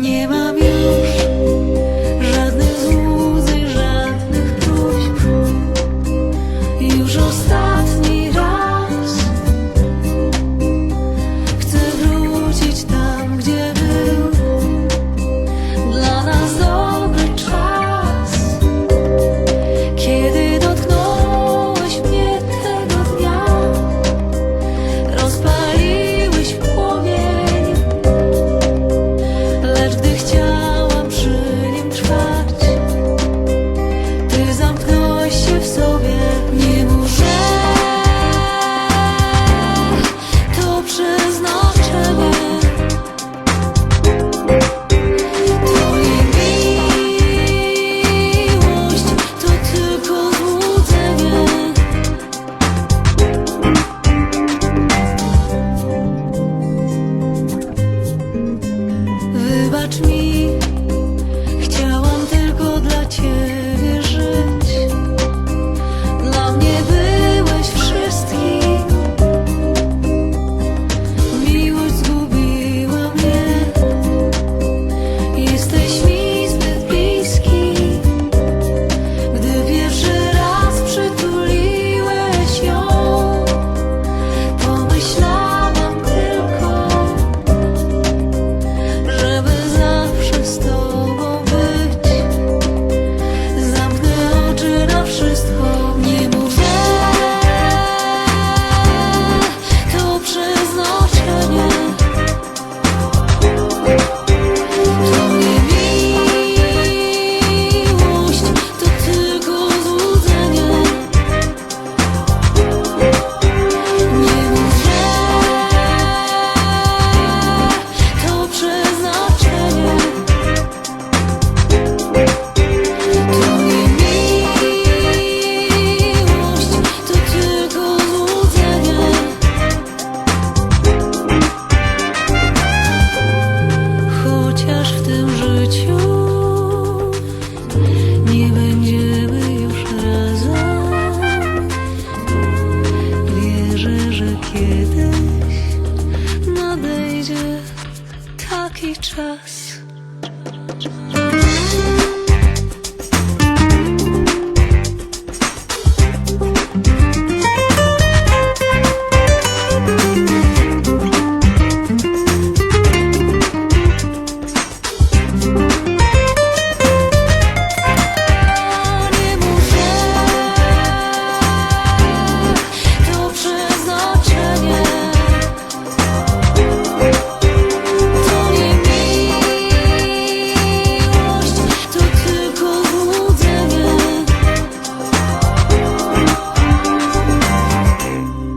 Nie ma przyznać miłość to tylko złudzenie. Wybacz mi chociaż w tym życiu nie będziemy już razem. Wierzę, że kiedyś nadejdzie taki czas.